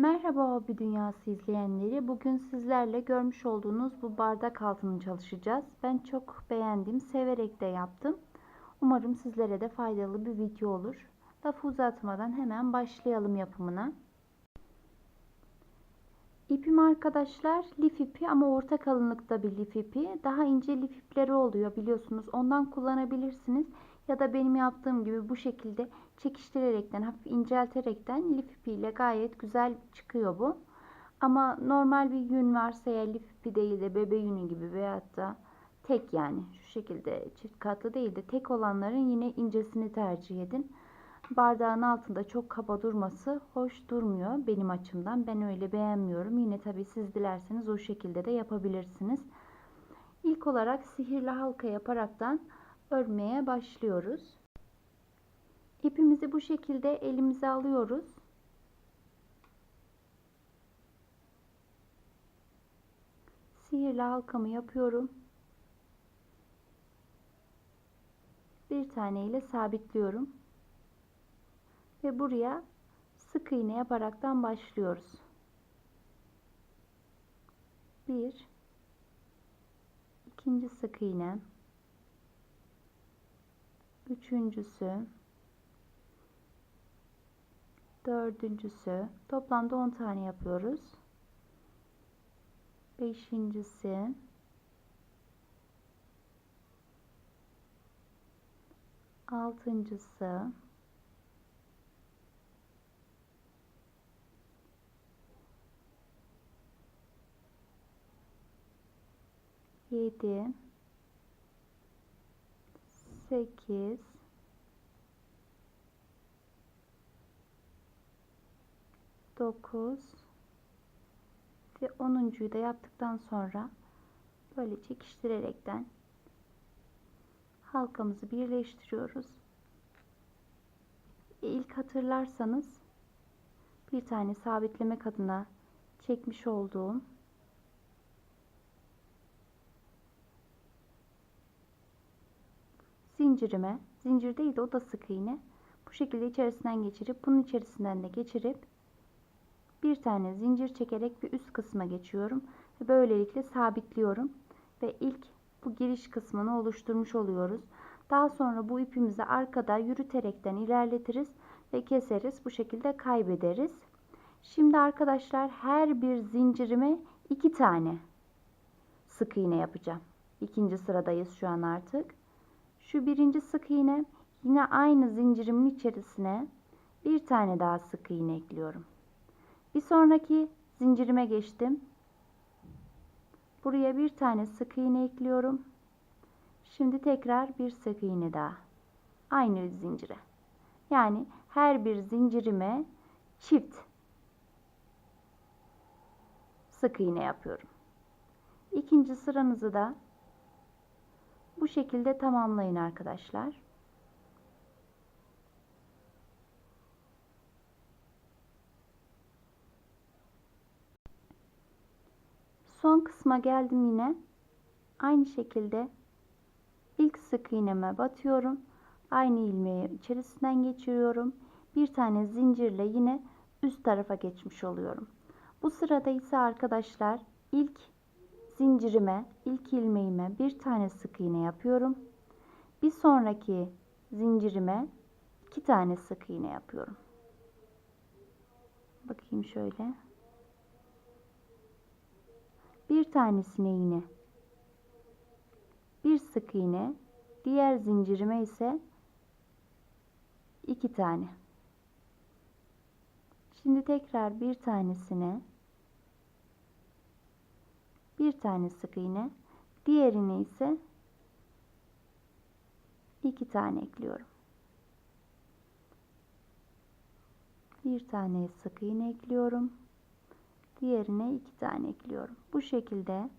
Merhaba Hobi Dünyası izleyenleri. Bugün sizlerle görmüş olduğunuz bu bardak altını çalışacağız. Ben çok beğendim, severek de yaptım. Umarım sizlere de faydalı bir video olur. Lafı uzatmadan hemen başlayalım yapımına. İpim arkadaşlar lif ipi ama orta kalınlıkta bir lif ipi. Daha ince lif ipleri oluyor biliyorsunuz. Ondan kullanabilirsiniz. Ya da benim yaptığım gibi bu şekilde çekiştirerekten, hafif incelterekten lif ipiyle gayet güzel çıkıyor bu. Ama normal bir yün varsa ya lif ipi değil de bebe yünü gibi veyahut da tek yani şu şekilde çift katlı değil de tek olanların yine incesini tercih edin. Bardağın altında çok kaba durması hoş durmuyor benim açımdan. Ben öyle beğenmiyorum. Yine tabii siz dilerseniz o şekilde de yapabilirsiniz. İlk olarak sihirli halka yaparaktan örmeye başlıyoruz. İpimizi bu şekilde elimize alıyoruz. Sihirli halkamı yapıyorum. Bir tane ile sabitliyorum. Ve buraya sık iğne yaparaktan başlıyoruz. Bir, ikinci sık iğne, üçüncüsü, dördüncüsü, toplamda 10 tane yapıyoruz. Beşincisi, altıncısı, yedi, sekiz, dokuz ve onuncuyu da yaptıktan sonra böyle çekiştirerekten halkamızı birleştiriyoruz. İlk hatırlarsanız bir tane sabitlemek adına çekmiş olduğum zincirime, zincir değil de o da sık iğne. Bu şekilde içerisinden geçirip bunun içerisinden de geçirip bir tane zincir çekerek bir üst kısma geçiyorum ve böylelikle sabitliyorum ve ilk bu giriş kısmını oluşturmuş oluyoruz. Daha sonra bu ipimizi arkada yürüterekten ilerletiriz ve keseriz. Bu şekilde kaybederiz. Şimdi arkadaşlar her bir zincirime iki tane sık iğne yapacağım. İkinci sıradayız şu an artık. Şu birinci sık iğne yine aynı zincirimin içerisine bir tane daha sık iğne ekliyorum. Bir sonraki zincirime geçtim. Buraya bir tane sık iğne ekliyorum. Şimdi tekrar bir sık iğne daha. Aynı zincire. Yani her bir zincirime çift sık iğne yapıyorum. İkinci sıranızı da bu şekilde tamamlayın arkadaşlar. Son kısma geldim yine. Aynı şekilde ilk sık iğneme batıyorum. Aynı ilmeği içerisinden geçiriyorum. Bir tane zincirle yine üst tarafa geçmiş oluyorum. Bu sırada ise arkadaşlar ilk zincirime, ilk ilmeğime bir tane sık iğne yapıyorum. Bir sonraki zincirime iki tane sık iğne yapıyorum. Bakayım şöyle. Bir tanesine yine bir sık iğne, diğer zincirime ise iki tane. Şimdi tekrar bir tanesine bir tane sık iğne, diğerine ise iki tane ekliyorum. Bir tane sık iğne ekliyorum. Diğerine iki tane ekliyorum. Bu şekilde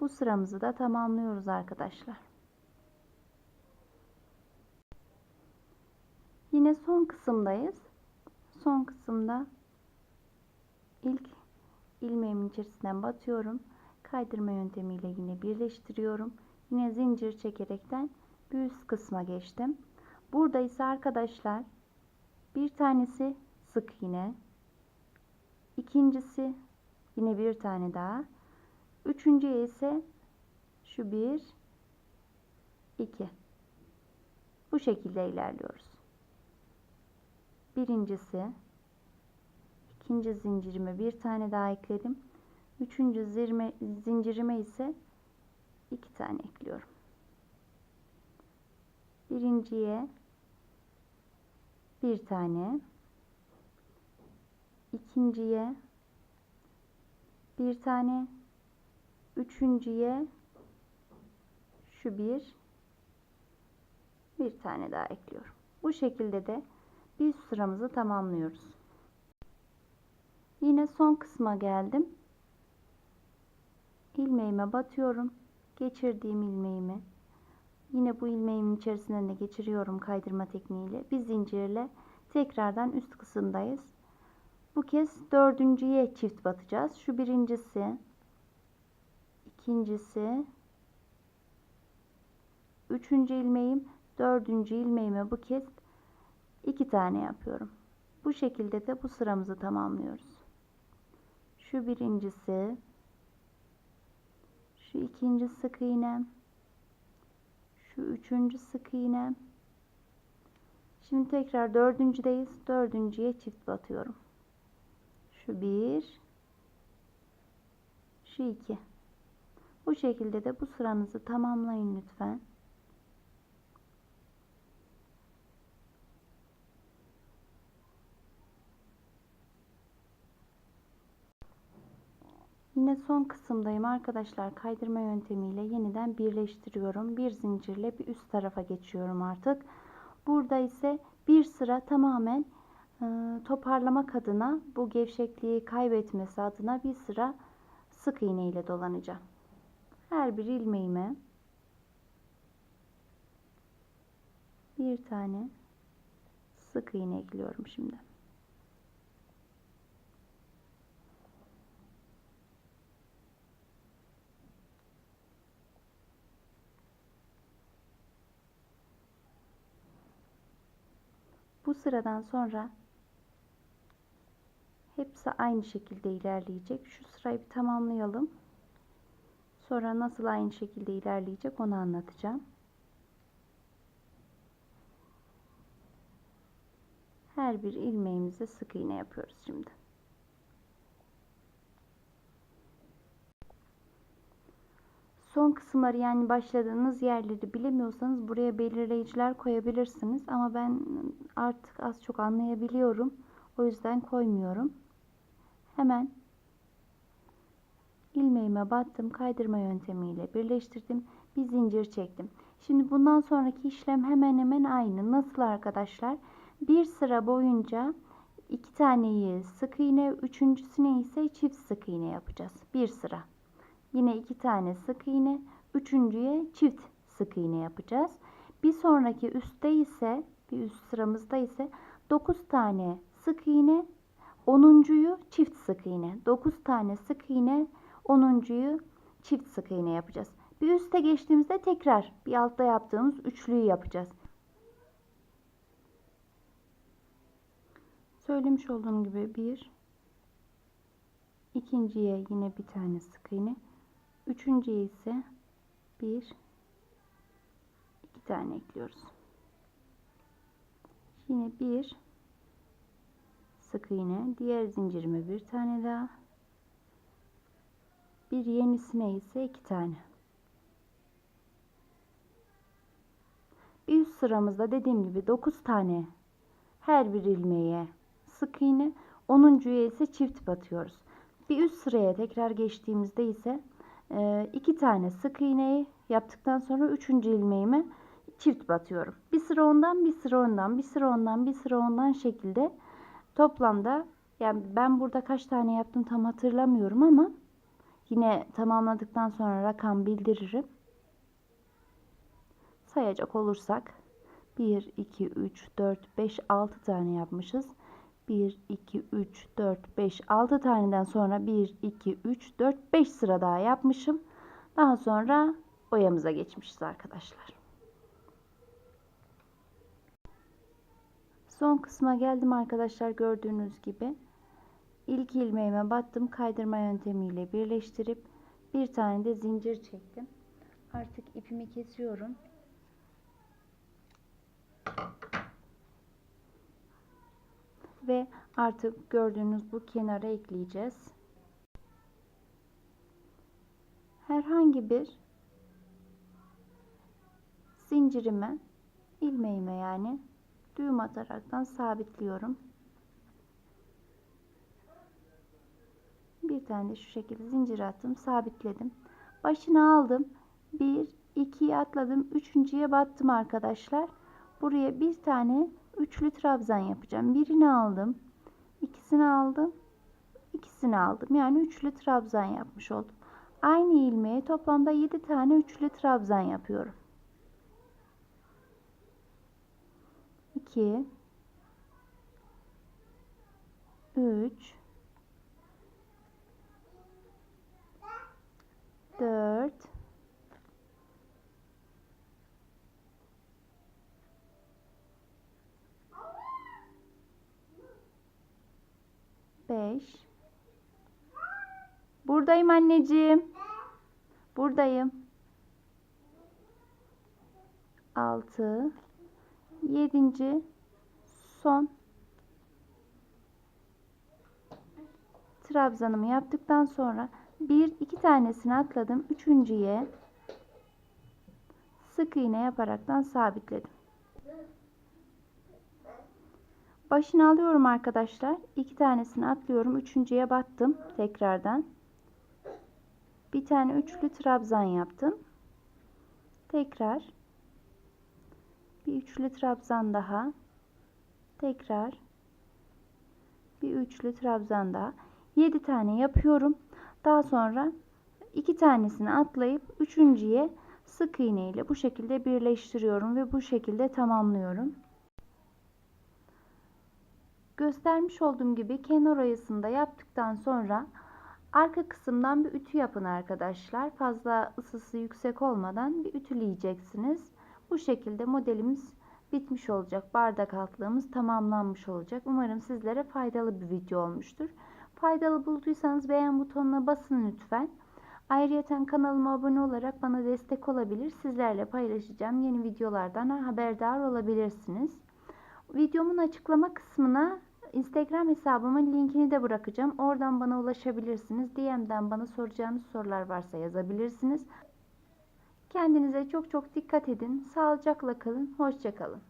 bu sıramızı da tamamlıyoruz arkadaşlar. Yine son kısımdayız. Son kısımda ilk ilmeğimin içerisinden batıyorum. Kaydırma yöntemiyle yine birleştiriyorum. Yine zincir çekerekten bir üst kısma geçtim. Burada ise arkadaşlar bir tanesi sık iğne, ikincisi yine bir tane daha. Üçüncüye ise şu bir, iki. Bu şekilde ilerliyoruz. Birincisi, ikinci zincirime bir tane daha ekledim. Üçüncü zirme, zincirime ise iki tane ekliyorum. Birinciye bir tane, ikinciye bir tane, üçüncüye şu bir, bir tane daha ekliyorum. Bu şekilde de bir sıramızı tamamlıyoruz. Yine son kısma geldim. İlmeğime batıyorum. Geçirdiğim ilmeğimi yine bu ilmeğimin içerisinden de geçiriyorum kaydırma tekniğiyle. Bir zincirle tekrardan üst kısımdayız. Bu kez dördüncüye çift batacağız. Şu birincisi, ikincisi, üçüncü ilmeğim, dördüncü ilmeğime bu kez iki tane yapıyorum. Bu şekilde de bu sıramızı tamamlıyoruz. Şu birincisi, şu ikinci sık iğnem, şu üçüncü sık iğnem. Şimdi tekrar dördüncüdeyiz. Dördüncüye çift batıyorum. Şu bir, şu iki. Bu şekilde de bu sıranızı tamamlayın lütfen. Yine son kısımdayım arkadaşlar. Kaydırma yöntemiyle yeniden birleştiriyorum. Bir zincirle bir üst tarafa geçiyorum artık. Burada ise bir sıra tamamen toparlamak adına bu gevşekliği kaybetmesi adına bir sıra sık iğne ile dolanacağım. Her bir ilmeğime bir tane sık iğne ekliyorum şimdi. Bu sıradan sonra hepsi aynı şekilde ilerleyecek. Şu sırayı bir tamamlayalım. Sonra nasıl aynı şekilde ilerleyecek onu anlatacağım. Her bir ilmeğimize sık iğne yapıyoruz şimdi. Son kısımları yani başladığınız yerleri bilemiyorsanız buraya belirleyiciler koyabilirsiniz. Ama ben artık az çok anlayabiliyorum. O yüzden koymuyorum. Hemen ilmeğime battım. Kaydırma yöntemiyle birleştirdim. Bir zincir çektim. Şimdi bundan sonraki işlem hemen hemen aynı. Nasıl arkadaşlar? Bir sıra boyunca iki taneyi sık iğne, üçüncüsüne ise çift sık iğne yapacağız. Bir sıra. Yine iki tane sık iğne. Üçüncüye çift sık iğne yapacağız. Bir sonraki üstte ise bir üst sıramızda ise 9 tane sık iğne. Onuncuyu çift sık iğne. 9 tane sık iğne. Onuncuyu çift sık iğne yapacağız. Bir üste geçtiğimizde tekrar bir altta yaptığımız üçlüyü yapacağız. Söylemiş olduğum gibi bir ikinciye yine bir tane sık iğne Üçüncüye ise bir iki tane ekliyoruz. Yine bir sık iğne, diğer zincirime bir tane daha. Bir yenisine ise iki tane. Üst sıramızda dediğim gibi 9 tane her bir ilmeğe sık iğne, 10.ya ise çift batıyoruz. Bir üst sıraya tekrar geçtiğimizde ise e, iki tane sık iğneyi yaptıktan sonra üçüncü ilmeğime çift batıyorum. Bir sıra ondan, bir sıra ondan, bir sıra ondan, bir sıra ondan şekilde toplamda yani ben burada kaç tane yaptım tam hatırlamıyorum ama yine tamamladıktan sonra rakam bildiririm. Sayacak olursak 1, 2, 3, 4, 5, 6 tane yapmışız. 1, 2, 3, 4, 5, 6 taneden sonra 1, 2, 3, 4, 5 sıra daha yapmışım. Daha sonra boyamıza geçmişiz arkadaşlar. Son kısma geldim arkadaşlar gördüğünüz gibi. ilk ilmeğime battım. Kaydırma yöntemiyle birleştirip bir tane de zincir çektim. Artık ipimi kesiyorum. Ve artık gördüğünüz bu kenara ekleyeceğiz. Herhangi bir zincirime, ilmeğime yani düğüm ataraktan sabitliyorum. Bir tane de şu şekilde zincir attım, sabitledim. Başını aldım. 1 2'yi atladım. Üçüncüye battım arkadaşlar. Buraya bir tane üçlü trabzan yapacağım. Birini aldım. ikisini aldım. ikisini aldım. Yani üçlü trabzan yapmış oldum. Aynı ilmeğe toplamda 7 tane üçlü trabzan yapıyorum. 2 3 4 5 Buradayım anneciğim. Buradayım. 6 7. son trabzanımı yaptıktan sonra bir iki tanesini atladım. Üçüncüye sık iğne yaparaktan sabitledim. Başını alıyorum arkadaşlar. iki tanesini atlıyorum. Üçüncüye battım tekrardan. Bir tane üçlü trabzan yaptım. Tekrar bir üçlü trabzan daha. Tekrar bir üçlü trabzan daha. 7 tane yapıyorum. Daha sonra iki tanesini atlayıp üçüncüye sık iğne ile bu şekilde birleştiriyorum ve bu şekilde tamamlıyorum. Göstermiş olduğum gibi kenar oyasında yaptıktan sonra arka kısımdan bir ütü yapın arkadaşlar. Fazla ısısı yüksek olmadan bir ütüleyeceksiniz. Bu şekilde modelimiz bitmiş olacak. Bardak altlığımız tamamlanmış olacak. Umarım sizlere faydalı bir video olmuştur. Faydalı bulduysanız beğen butonuna basın lütfen. Ayrıca kanalıma abone olarak bana destek olabilir. Sizlerle paylaşacağım yeni videolardan haberdar olabilirsiniz. Videomun açıklama kısmına Instagram hesabımın linkini de bırakacağım. Oradan bana ulaşabilirsiniz. DM'den bana soracağınız sorular varsa yazabilirsiniz. Kendinize çok çok dikkat edin. Sağlıcakla kalın. Hoşçakalın.